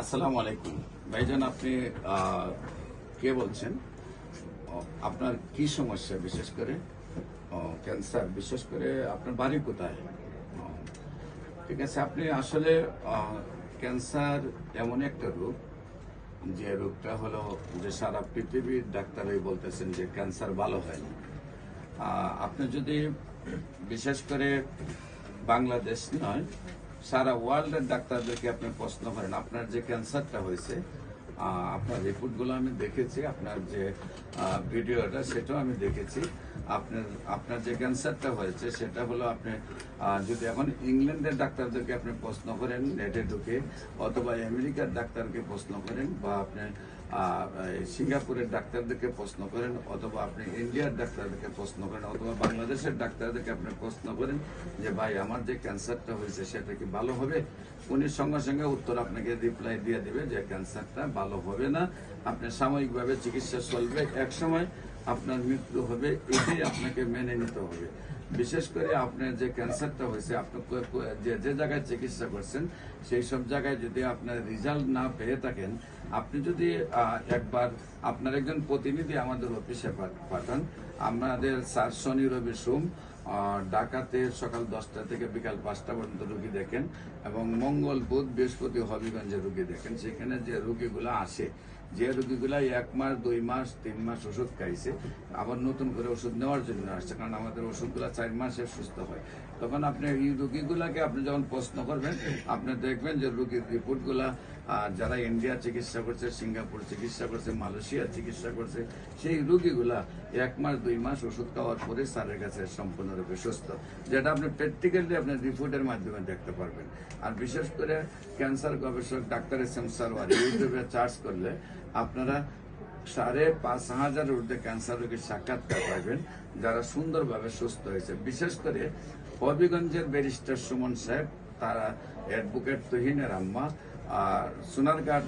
আসসালামু আলাইকুম। ভাইজান, আপনি কে বলছেন? আপনার কি সমস্যা বিশেষ করে? ক্যান্সার বিশেষ করে আপনার বাড়ি কোথায়? ঠিক আছে, আপনি আসলে ক্যান্সার এমন একটা রোগ, যে রোগটা হলো যে সারা পৃথিবীর ডাক্তারই বলতেছেন যে ক্যান্সার ভালো হয় না। আপনি যদি বিশেষ করে বাংলাদেশ নয় সারা ওয়ার্ল্ডের ডাক্তারদেরকে আপনি প্রশ্ন করেন, আপনার যে ক্যান্সারটা হয়েছে আপনার রিপোর্টগুলো আমি দেখেছি, আপনার যে ভিডিওটা সেটাও আমি দেখেছি। আপনার আপনার যে ক্যান্সারটা হয়েছে, সেটা হলো আপনি যদি এখন ইংল্যান্ডের ডাক্তারদেরকে আপনি প্রশ্ন করেন, নেটে ঢুকে, অথবা আমেরিকার ডাক্তারকে প্রশ্ন করেন, বা আপনি সিঙ্গাপুরের ডাক্তারদেরকে প্রশ্ন করেন, অথবা আপনি ইন্ডিয়ার ডাক্তারদেরকে প্রশ্ন করেন, অথবা বাংলাদেশের ডাক্তারদেরকে আপনি প্রশ্ন করেন যে, ভাই, আমার যে ক্যান্সারটা হয়েছে, সেটা কি ভালো হবে? উনি সঙ্গে সঙ্গে উত্তর আপনাকে রিপ্লাই দিয়ে দিবে যে, ক্যান্সারটা ভালো হবে না। আপনি সাময়িকভাবে চিকিৎসা চলবে। এক সময় আপনার মৃত্যু হবে, এটাই আপনাকে মেনে নিতে হবে। বিশেষ করে আপনার যে ক্যান্সারটা হয়েছে, আপনি যে যে জায়গায় চিকিৎসা করছেন, সেই সব জায়গায় যদি আপনার রেজাল্ট না পেয়ে থাকেন আপনি যদি একবার আপনার একজন প্রতিনিধি আমাদের অফিসে পাঠান, আমাদের স্যার শনি রবি সোম ডাকাতে সকাল দশটা থেকে বিকাল পাঁচটা পর্যন্ত রুগী দেখেন এবং মঙ্গল বুধ বৃহস্পতি হবিগঞ্জে রুগী দেখেন। সেখানে যে রুগীগুলো আসে, যে রুগীগুলা এক মাস, দুই মাস, তিন মাস ওষুধ খাইছে, আবার নতুন করে ওষুধ নেওয়ার জন্য আসছে, কারণ আমাদের ওষুধগুলো চার মাসে সুস্থ হয়। তখন আপনি এই রুগীগুলাকে আপনি যখন প্রশ্ন করবেন, আপনি দেখবেন যে রুগীর রিপোর্টগুলা আহ, যারা ইন্ডিয়া চিকিৎসা করছে সিঙ্গাপুর চিকিৎসা করছে মালয়েশিয়া চিকিৎসা করছে সেই রুগীগুলা এক মাস দুই মাস ওষুধ খাওয়ার পরে স্যারের কাছে সম্পূর্ণরূপে সুস্থ। যেটা আপনি প্র্যাকটিক্যালি আপনার রিপোর্টের মাধ্যমে দেখতে পারবেন। আর বিশেষ করে ক্যান্সার গবেষক ডাক্তার এস এম সারওয়ার ইউটিউবে চার্জ করলে আপনারা সাড়ে পাঁচ হাজার ঊর্ধ্বে ক্যান্সার রোগীর সাক্ষাৎকার পাবেন যারা সুন্দরভাবে সুস্থ হয়েছে। বিশেষ করে হবিগঞ্জের ব্যারিস্টার সুমন সাহেব তারা অ্যাডভোকেট তহিনের আম্মা আর সোনারঘাট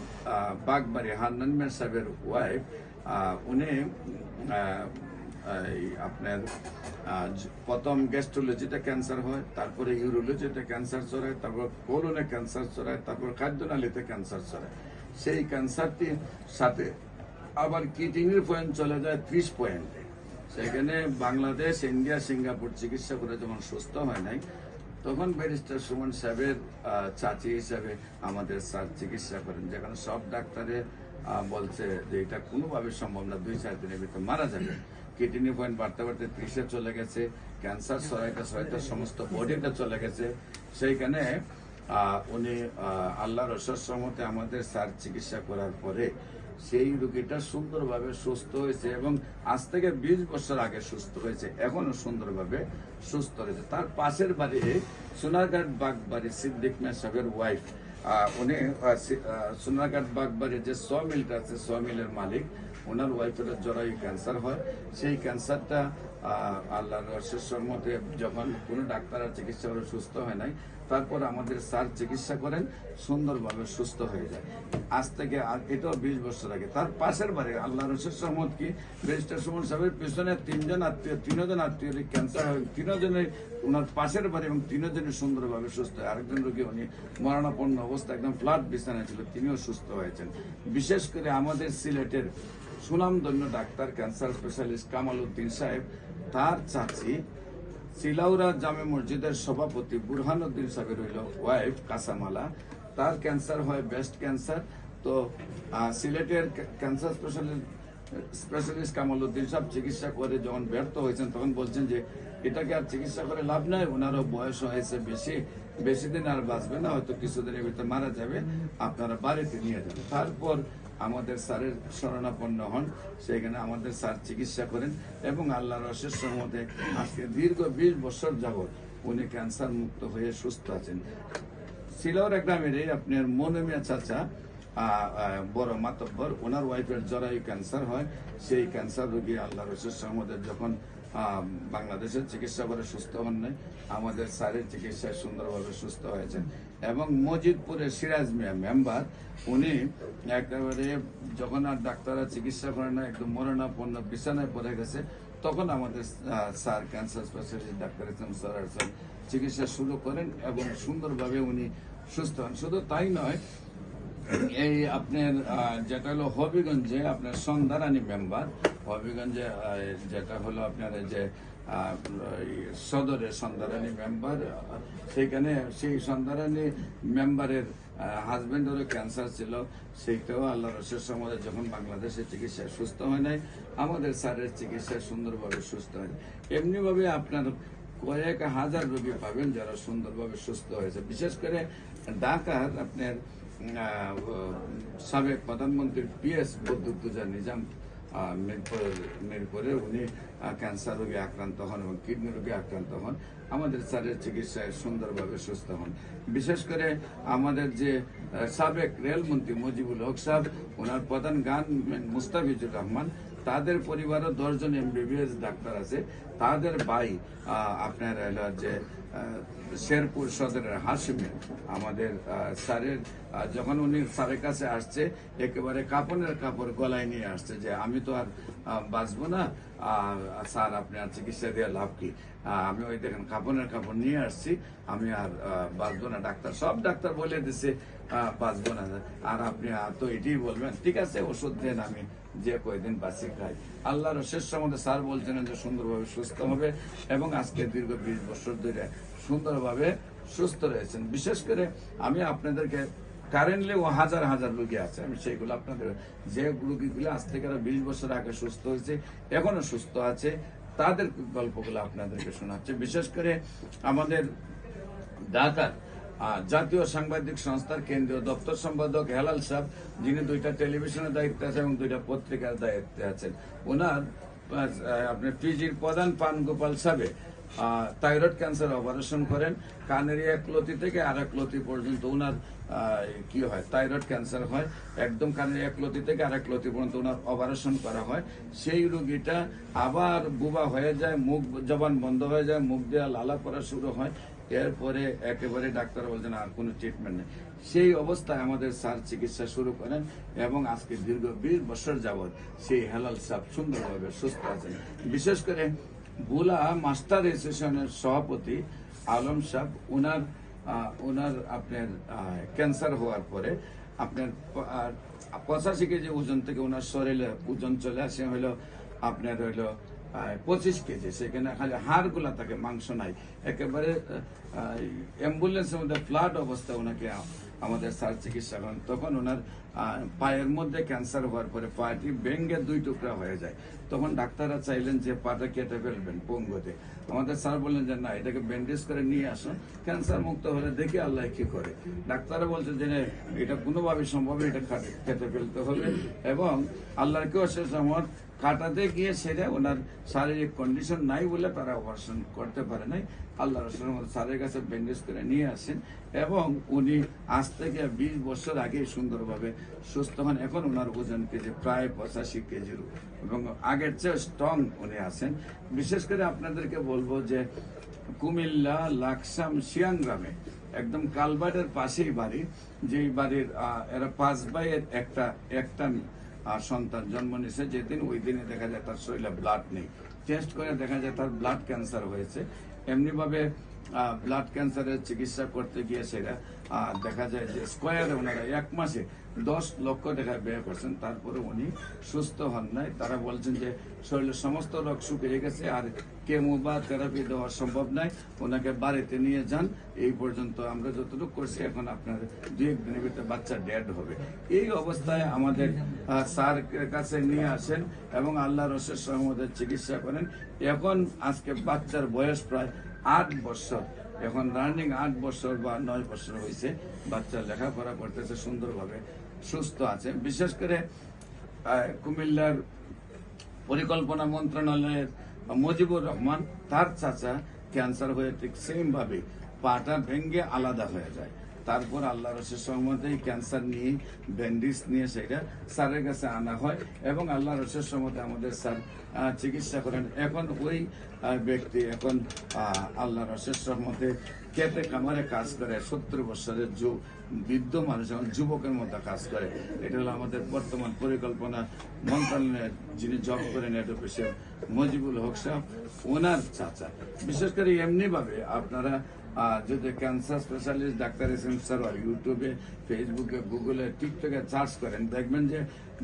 বাগবাড়ি হান্নান মিয়া সাহেবের ওয়াইফ উনি এই আপনার প্রথম গ্যাস্ট্রোলজিতে ক্যান্সার হয়, তারপরে ইউরোলজিতে ক্যান্সার ছড়ায় তারপর কোলনে ক্যান্সার ছড়ায় তারপর খাদ্যনালীতে ক্যান্সার ছড়ায় সেই ক্যান্সারটির সাথে আবার কিডনির পয়েন্ট চলে যায়, ত্রিশ পয়েন্টে সেখানে বাংলাদেশ ইন্ডিয়া সিঙ্গাপুর চিকিৎসা করে যেমন সুস্থ হয় নাই তখন ব্যারিস্টার সুমন সাহেবের চাচি হিসাবে আমাদের স্যার চিকিৎসা করেন, যেখানে সব ডাক্তারে বলছে যে এটা কোনোভাবে সম্ভব না, দুই, চার দিনের ভিতরে মারা যাবে। কিডনি পয়েন্ট বাড়তে বাড়তে ত্রিশে চলে গেছে ক্যান্সার সহায়তা সহায়তা সমস্ত বডিটা চলে গেছে। সেইখানে উনি আল্লাহর অশেষ মতে আমাদের স্যার চিকিৎসা করার পরে সেই রুগীটা সুন্দরভাবে সুস্থ হয়েছে এবং আজ থেকে বিশ বছর আগে সুস্থ হয়েছে, এখনও সুন্দরভাবে সুস্থ হয়েছে। তার পাশের বাড়ি, সোনারঘাট বাগবাড়ি, সিদ্দিক মিয়া সাহেবের ওয়াইফ উনি সোনারঘাট বাগবাড়ির যে স মিলটা আছে, স মিলের মালিক, ওনার ওয়াইফের জরায়ু ক্যান্সার হয়। সেই ক্যান্সারটা আল্লাহর অশেষের মতে যখন কোনো ডাক্তার আর চিকিৎসা সুস্থ হয় নাই তারপর আমাদের স্যার চিকিৎসা করেন, সুন্দরভাবে সুস্থ হয়ে যায়। আজ থেকে এটাও বিশ বছর আগে। তার পাশের বাড়ি আল্লাহ রসের সহমত কি? ব্যারিস্টার সুমন সাহেবের পিছনে তিনজন আত্মীয় তিনজন আত্মীয় ক্যান্সার হয়। তিনজনের ওনার পাশের বাড়ি এবং তিনজনই সুন্দরভাবে সুস্থ হয়। আরেকজন রোগী, উনি মরণাপন্ন অবস্থা একদম ফ্ল্যাট বিছানায় ছিল, তিনিও সুস্থ হয়েছেন। বিশেষ করে আমাদের সিলেটের সুনামধন্য doctor cancer specialist Kamal Uddin সাহেব, তার চাচি সিলাউরা জামে মসজিদের সভাপতি বুরহানুদ্দিন সাহেবের হইল ওয়াইফ কাসামালা তার ক্যান্সার হয়, ব্রেস্ট ক্যান্সার। তো সিলেটের cancer specialist specialist Kamal Uddin সাহেব চিকিৎসা করে যখন ব্যর্থ হয়েছেন তখন বলছেন যে, এটাকে আর চিকিৎসা করে লাভ নাই, ওনারও বয়স হয়েছে বেশি বেশি দিন আর বাঁচবে না, হয়তো কিছুদিনের ভিতরে মারা যাবে, আপনারা বাড়িতে নিয়ে যাবেন। তারপর আমাদের স্যারের শরণাপন্ন হন, সেখানে আমাদের স্যার চিকিৎসা করেন, এবং আল্লাহর অশেষ সহমতে আজকে দীর্ঘ বিশ বছর যাবৎ উনি ক্যান্সার মুক্ত হয়ে সুস্থ আছেন। সিলর গ্রামের আপনার মনমিয়া চাচা বড় মাতব্বর, ওনার ওয়াইফের জরায়ু ক্যান্সার হয়। সেই ক্যান্সার রোগী আল্লাহর রসের সহমদের যখন বাংলাদেশের চিকিৎসা করে সুস্থ হন নাই, আমাদের স্যারের চিকিৎসায় সুন্দরভাবে সুস্থ হয়েছেন। এবং মজিদপুরের সিরাজ মিয়া মেম্বার উনি একেবারে যখন আর ডাক্তাররা চিকিৎসা করে না, একদম মরণাপন্ন বিছানায় পড়ে গেছে, তখন আমাদের sir cancer specialist doctor Islam sir চিকিৎসা শুরু করেন এবং সুন্দরভাবে উনি সুস্থ হন। শুধু তাই নয় এই আপনার যেটা হলো হবিগঞ্জে আপনার সন্ধ্যারানী মেম্বার, হবিগঞ্জে যেটা হলো আপনার যে সদরের সন্ধ্যারানী মেম্বার, সেইখানে সেই সন্ধ্যারানী মেম্বারের হাজবেন্ডেরও ক্যান্সার ছিল। সেইটাও আল্লাহ রসের সমাজে যখন বাংলাদেশে চিকিৎসা সুস্থ হয় নাই, আমাদের স্যারের চিকিৎসায় সুন্দরভাবে সুস্থ হয় এমনিভাবে আপনার কয়েক হাজার রোগী পাবেন যারা সুন্দরভাবে সুস্থ হয়েছে। বিশেষ করে ঢাকার আপনার সাবেক প্রধানমন্ত্রী পিএস বদুদ্দুজা নিজাম আহ, মিরপুরের মিরপুরে উনি ক্যান্সার রোগে আক্রান্ত হন এবং কিডনি রোগে আক্রান্ত হন। আমাদের স্যারের চিকিৎসায় সুন্দরভাবে সুস্থ হন। বিশেষ করে আমাদের যে সাবেক রেলমন্ত্রী মুজিবুল হক সাহেব ওনার প্রধান গান মুস্তাফিজুর রহমান তাদের পরিবারও দশজন এমবিবিএস ডাক্তার আছে। তাদের ভাই আপনার যে শেরপুর সদরের হাসিমে আমাদের স্যারের যখন উনি স্যারের কাছে আসছে, একেবারে কাপড়ের কাপড় গলায় নিয়ে আসছে যে, আমি তো আর বাঁচবো না। স্যার, আপনি আর চিকিৎসা দিয়ে লাভ কি? আমি ওই দেখেন কাপড়ের কাপড় নিয়ে আসছি। আমি আর বাঁচবো না, ডাক্তার। সব ডাক্তার বলে দিছে বাঁচবো না। আর আপনি তো এটাই বলবেন, ঠিক আছে, ওষুধ দেন, আমি যে কয়দিন বাঁচি খাই আল্লাহর শেষ সম্বন্ধে স্যার বলছেন যে সুন্দরভাবে সুস্থ হবে এবং আজকে দীর্ঘ বিশ বছর ধরে সুন্দরভাবে সুস্থ রয়েছেন। বিশেষ করে আমি আপনাদেরকে কারেন্টলি ও হাজার হাজার রুগী আছে, আমি সেইগুলো আপনাদের যে রুগীগুলো আজ থেকে বিশ বছর আগে সুস্থ হয়েছে, এখনও সুস্থ আছে, তাদের গল্পগুলো আপনাদেরকে শোনাচ্ছে। বিশেষ করে আমাদের ঢাকার জাতীয় সাংবাদিক সংস্থার কেন্দ্রীয় দপ্তর সম্পাদক হেলাল সাহেব যিনি দুইটা টেলিভিশনের দায়িত্বে আছেন এবং দুইটা পত্রিকার দায়িত্বে আছেন। ওনার আপনার পিজির প্রধান পান গোপাল সাহেব থাইরয়েড ক্যান্সার অপারেশন করেন। কানের এক লতি থেকে আর এক লতি পর্যন্ত ওনার কি হয়, থাইরয়েড ক্যান্সার হয়। একদম কানের এক লতি থেকে আর এক লতি পর্যন্ত ওনার অপারেশন করা হয়। সেই রোগীটা আবার বুবা হয়ে যায়, মুখ জবান বন্ধ হয়ে যায়, মুখ দেওয়া লালা করা শুরু হয়। এরপরে একেবারে ডাক্তার বলছেন আর কোনো ট্রিটমেন্ট নেই। সেই অবস্থায় আমাদের স্যার চিকিৎসা শুরু করেন এবং আজকে দীর্ঘ বিশ বছর যাবৎ সেই হেলাল সাহেব সুন্দরভাবে সুস্থ আছেন। বিশেষ করে বুলা মাস্টার অ্যাসোসিয়েশনের সভাপতি আলম সাহেব ওনার ওনার আপনার ক্যান্সার হওয়ার পরে আপনার পঁচাশি কেজি ওজন থেকে ওনার শরীরে ওজন চলে আসে, হলো আপনার হইল পঁচিশ কেজি, সেখানে খালি হাড়গুলা থাকে, মাংস নাই। একেবারে অ্যাম্বুলেন্সের মধ্যে ফ্লাট অবস্থায় ওনাকে আমাদের স্যার চিকিৎসা করেন, তখন ওনার পায়ের মধ্যে ক্যান্সার হওয়ার পরে পাটি ভেঙ্গে দুই টুকরা হয়ে যায়। তখন ডাক্তাররা চাইলেন যে পাটা কেটে ফেলবেন পঙ্গুতে। আমাদের স্যার বললেন যে, না, এটাকে ব্যান্ডেজ করে নিয়ে আসুন ক্যান্সার মুক্ত হলে দেখি আল্লাহ কি করে। ডাক্তাররা বলছে যে এটা কোনোভাবে সম্ভব, এটা কাটে- ফেলতে হবে এবং আল্লাহর কেউ শেষ আমার কাটাতে গিয়ে সেটা ওনার শারীরিক কন্ডিশন নাই বলে তারা অপারেশন করতে পারে নাই। আল্লাহ রসুলের মতো স্যারের কাছে ব্যান্ডেজ করে নিয়ে আসেন এবং উনি আজ থেকে বিশ বছর আগে সুন্দরভাবে সুস্থ হন। এখন ওনার ওজন কেজি, প্রায় পঁচাশি কেজির। এবং আগের চেয়ে স্ট্রং উনি আছেন। বিশেষ করে আপনাদেরকে বলব যে কুমিল্লা লাকসাম শিয়াং গ্রামে, একদম কালবাটের পাশেই বাড়ি, যেই বাড়ির এরা পাঁচ ভাইয়ের একটা একটা আর সন্তান জন্ম নিছে যেদিন ওই দিনে দেখা যায় তার শরীরে ব্লাড নেই। টেস্ট করে দেখা যায় তার ব্লাড ক্যান্সার হয়েছে। এমনিভাবে ব্লাড ক্যান্সারের চিকিৎসা করতে গিয়ে সেটা দেখা যায় যে স্কোয়ারে ওনারা এক মাসে দশ লক্ষ টাকা ব্যয় করছেন। তারপরে উনি সুস্থ হন নাই। তারা বলছেন যে শরীরের সমস্ত রোগ শুকিয়ে গেছে আর কেমো বা থেরাপি দেওয়া সম্ভব নাই। ওনাকে বাড়িতে নিয়ে যান। এই পর্যন্ত আমরা যতটুকু করছি, এখন আপনার দু এক দিনের ভিতরে বাচ্চা ডেড হবে। এই অবস্থায় আমাদের স্যার কাছে নিয়ে আসেন এবং আল্লাহ রসের সহমদের চিকিৎসা করেন। এখন আজকে বাচ্চার বয়স প্রায় আট বছর। এখন রানিং আট বছর বা নয় বছর হয়েছে বাচ্চা লেখাপড়া করতেছে সুন্দরভাবে, সুস্থ আছে। বিশেষ করে কুমিল্লার পরিকল্পনা মন্ত্রণালয়ের মজিবুর রহমান, তার চাচা ক্যান্সার হয়ে ঠিক সেম ভাবে পাটা ভেঙ্গে আলাদা হয়ে যায়। তারপর আল্লাহ রসের সহমতে ক্যান্সার নিয়ে, ব্যান্ডেজ নিয়ে সেটা স্যারের কাছে আনা হয় এবং আল্লাহ রসের সহমতে আমাদের স্যার চিকিৎসা করেন। এখন ওই ব্যক্তি, এখন আল্লাহ রসের সহমতে খেতে খামারে কাজ করে, সত্তর বছরের বৃদ্ধ মানুষ যেমন যুবকের মতো কাজ করে। এটা হলো আমাদের বর্তমান পরিকল্পনা। মন্ত্রণালয়ের যিনি জব করেন হেড অফিসে মজিবুল হক সাহেব, ওনার চাচা। বিশেষ করে এমনি ভাবে আপনারা যদি cancer specialist doctor S M ইউটিউবে, ফেসবুকে, গুগলে, টিকটকে সার্চ করেন, দেখবেন যে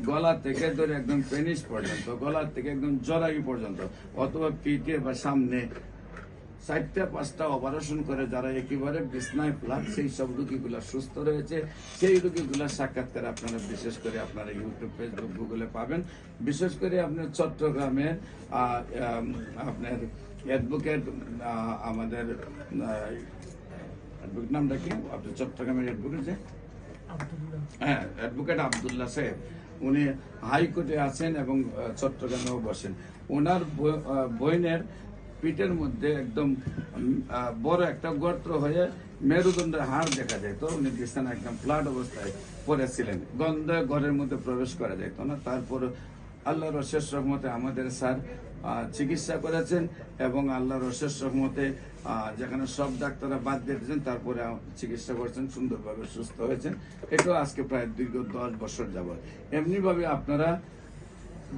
গলা থেকে ধরে একদম পেনিস পর্যন্ত, গলা থেকে একদম জরায়ু পর্যন্ত, অথবা পিঠে বা সামনে চারটা পাঁচটা অপারেশন করে যারা একেবারে বিছনায় প্লাগ সেই সব রোগীগুলো সুস্থ রয়েছে। সেই রোগীগুলোর সাক্ষাৎকার আপনারা বিশেষ করে আপনারা ইউটিউব ফেসবুক গুগলে পাবেন। বিশেষ করে আপনার চট্টগ্রামে আপনার অ্যাডভোকেট আমাদের অ্যাডভোকেট নামটা কি? আপনার চট্টগ্রামের অ্যাডভোকেট যে? হ্যাঁ অ্যাডভোকেট আবদুল্লাহ সাহেব। উনি হাইকোর্টে আছেন এবং চট্টগ্রামেও বসেন। ওনার বইনের পিঠের মধ্যে একদম বড় একটা গর্ত হয়ে মেরুদণ্ডের হাড় দেখা যায়। তো উনি বিছানা একদম ফ্ল্যাট অবস্থায় পড়েছিলেন। গন্ধ ঘরের মধ্যে প্রবেশ করা যেত না, তারপর আল্লাহর অশেষ রহমতে আমাদের স্যার চিকিৎসা করেছেন এবং আল্লাহর অশেষ রহমতে যেখানে সব ডাক্তাররা বাদ দিয়েছেন, তারপরে চিকিৎসা করেছেন, সুন্দরভাবে সুস্থ হয়েছেন। এটাও আজকে প্রায় দীর্ঘ দশ বছর যাবত এমনিভাবে আপনারা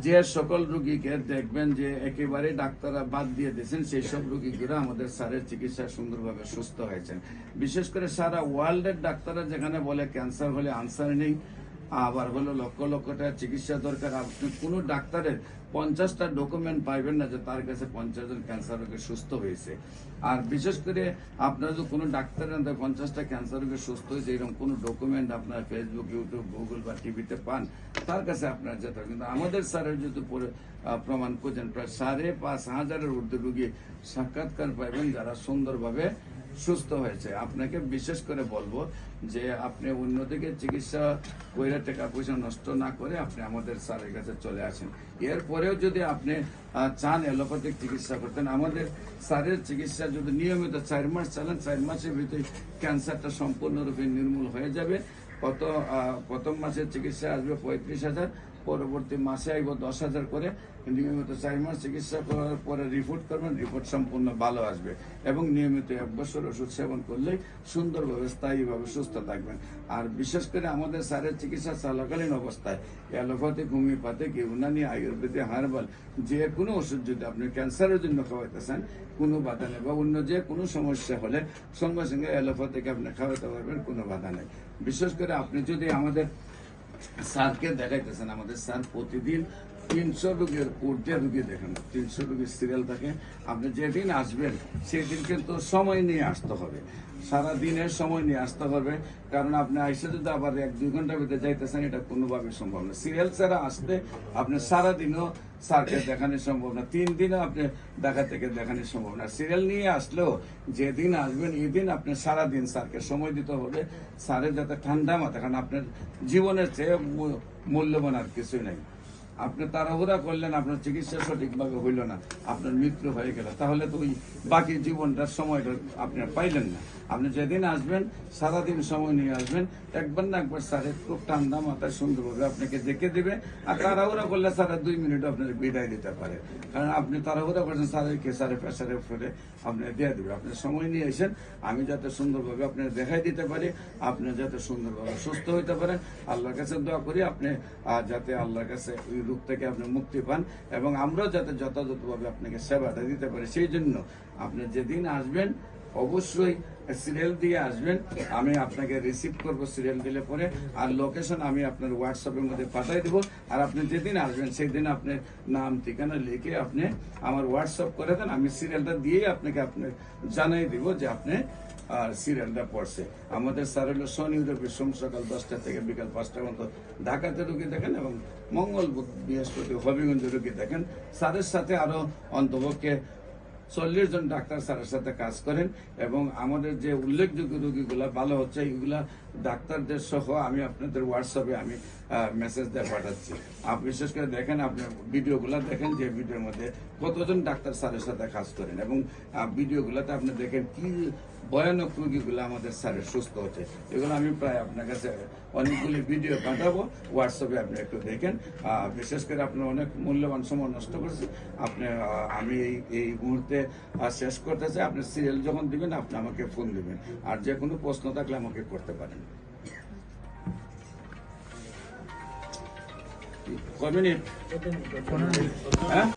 যে সকল রুগীকে দেখবেন যে একেবারে ডাক্তাররা বাদ দিয়ে দিয়েছেন, সেই সব রুগীগুলো আমাদের স্যারের চিকিৎসা সুন্দরভাবে সুস্থ হয়েছেন। বিশেষ করে সারা ওয়ার্ল্ডের ডাক্তাররা যেখানে বলে, ক্যান্সার হলে আনসার নেই। আবার হলো লক্ষ লক্ষ টাকা চিকিৎসা দরকার। আপনি কোনো ডাক্তারের পঞ্চাশটা ডকুমেন্ট পাইবেন না যে তার কাছে পঞ্চাশ জন ক্যান্সার রোগে সুস্থ হয়েছে। আর বিশেষ করে আপনার যদি কোনো ডাক্তারের মধ্যে পঞ্চাশটা ক্যান্সার রোগে সুস্থ হয়েছে, এরকম কোনো ডকুমেন্ট আপনার ফেসবুক ইউটিউব গুগল বা টিভিতে পান, তার কাছে আপনার যেতে হবে। কিন্তু আমাদের স্যারের যদি প্রমাণ করছেন প্রায় সাড়ে পাঁচ হাজারের ঊর্ধ্বে রুগী সাক্ষাৎকার পাইবেন যারা সুন্দরভাবে সুস্থ হয়েছে। আপনাকে বিশেষ করে বলব যে আপনি অন্যদিকে চিকিৎসা করে টাকা পয়সা নষ্ট না করে আপনি আমাদের স্যারের কাছে চলে আসেন। এরপরেও যদি আপনি চান এলোপ্যাথিক চিকিৎসা করতেন আমাদের স্যারের চিকিৎসা যদি নিয়মিত চার মাস চালান, চার মাসের ভিতরে ক্যান্সারটা সম্পূর্ণরূপে নির্মূল হয়ে যাবে। কত প্রথম মাসের চিকিৎসা আসবে পঁয়ত্রিশ হাজার পরবর্তী মাসে আইব দশ হাজার করে। নিয়মিত চার মাস চিকিৎসা করার পরে রিপোর্ট করবেন রিপোর্ট সম্পূর্ণ ভালো আসবে এবং নিয়মিত এক বছর ওষুধ সেবন করলেই সুন্দরভাবে স্থায়ীভাবে সুস্থ থাকবেন। আর বিশেষ করে আমাদের স্যারের চিকিৎসা চলাকালীন অবস্থায়, allopathic, homeopathic, Unani, Ayurvedic, herbal, যে কোনো ওষুধ যদি আপনি ক্যান্সারের জন্য খাওয়াইতে চান কোনো বাধা নেই বা অন্য যে কোনো সমস্যা হলে সঙ্গে সঙ্গে অ্যালোপ্যাথিক আপনি খাওয়াতে পারবেন, কোনো বাধা নেই। বিশেষ করে আপনি যদি আমাদের স্যারকে দেখাইতেছেন আমাদের সাঁত প্রতিদিন তিনশো রুগীর ঊর্ধ্বে রুগী দেখেন, তিনশো রুগীর সিরিয়াল থাকে আপনি যেদিন আসবেন, সেদিন কিন্তু সময় নিয়ে আসতে হবে। সারা দিনের সময় নিয়ে আসতে হবে, কারণ আপনি আইসে যদি আবার এক, দুই ঘণ্টার ভিতরে যাইতেছেন, এটা কোনোভাবে সম্ভব না। সিরিয়াল ছাড়া আসতে আপনি সারা দিনও স্যারকে দেখানো সম্ভব না, তিন দিনও আপনি দেখা থেকে দেখানো সম্ভব না। সিরিয়াল নিয়ে আসলেও যেদিন আসবেন, এদিন আপনি সারা দিন স্যারকে সময় দিতে হবে। স্যারের যাতে ঠান্ডা মাথা কারণ আপনার জীবনের চেয়ে মূল্যবান আর কিছুই নাই। আপনি তাড়াহুড়া করলেন, আপনার চিকিৎসা সঠিকভাবে হইল না, আপনার মৃত্যু হয়ে গেল। তাহলে তো ওই বাকি জীবনটার সময়টা আপনি পাইলেন না। আপনি যেদিন আসবেন, সারাদিন সময় নিয়ে আসবেন একবার না একবার স্যারের খুব ঠান্ডা মাথায় সুন্দরভাবে আপনাকে দেখে দিবে, আর তাড়াহুড়া করলে স্যারের দুই মিনিট আপনার বিদায় দিতে পারে। কারণ আপনি তাড়াহুড়া করছেন স্যারের কে স্যারের প্রেসারের ফেলে আপনি দিয়ে দেবে আপনি সময় নিয়ে এসেন, আমি যাতে সুন্দরভাবে আপনার দেখাই দিতে পারি, আপনি যাতে সুন্দরভাবে সুস্থ হইতে পারেন। আল্লাহর কাছে দোয়া করি আপনি যাতে আল্লাহর কাছে ওই রূপ থেকে আপনি মুক্তি পান এবং আমরাও যাতে যথাযথভাবে আপনাকে সেবাটা দিতে পারি। সেই জন্য আপনি যেদিন আসবেন অবশ্যই সিরিয়াল দিয়ে আসবেন। আমি আপনাকে রিসিভ করব সিরিয়াল দিলে পরে। আর লোকেশন আমি আপনার হোয়াটসঅ্যাপের মধ্যে পাঠিয়ে দেবো। আর আপনি যেদিন আসবেন সেই দিন আপনার নাম, ঠিকানা লিখে আপনি আমার হোয়াটসঅ্যাপ করে দেন। আমি সিরিয়ালটা দিয়েই আপনাকে আপনি জানাই দিব যে আপনি, আর সিরিয়ালটা পড়ছে। আমাদের স্যার হলো শনি রবি সোম সকাল দশটা থেকে বিকাল পাঁচটা পর্যন্ত ঢাকাতে রুগী দেখেন এবং মঙ্গল বৃহস্পতি হবিগঞ্জে রুগী দেখেন। স্যারের সাথে আরও অন্তপক্ষে চল্লিশ জন ডাক্তার স্যারের সাথে কাজ করেন এবং আমাদের যে উল্লেখযোগ্য রোগীগুলা, ভালো হচ্ছে এইগুলা ডাক্তারদের সহ আমি আপনাদের হোয়াটসঅ্যাপে আমি মেসেজ দিয়ে পাঠাচ্ছি। আপনি বিশেষ করে দেখেন আপনি ভিডিওগুলো দেখেন যে ভিডিওর মধ্যে কতজন ডাক্তার স্যারের সাথে কাজ করেন এবং ভিডিওগুলোতে আপনি দেখেন কি ভয়ানক রোগীগুলো আমাদের স্যারের সুস্থ হচ্ছে। এগুলো আমি প্রায় আপনার কাছে অনেকগুলি ভিডিও পাঠাবো, হোয়াটসঅ্যাপে আপনি একটু দেখেন। বিশেষ করে আপনি অনেক মূল্যবান সময় নষ্ট করেছেন। আপনি আমি এই এই মুহূর্তে শেষ করতে চাই। আপনি সিরিয়াল যখন দিবেন, আপনি আমাকে ফোন দিবেন। আর যে কোনো প্রশ্ন থাকলে আমাকে করতে পারেন। কয় মিনিট হ্যাঁ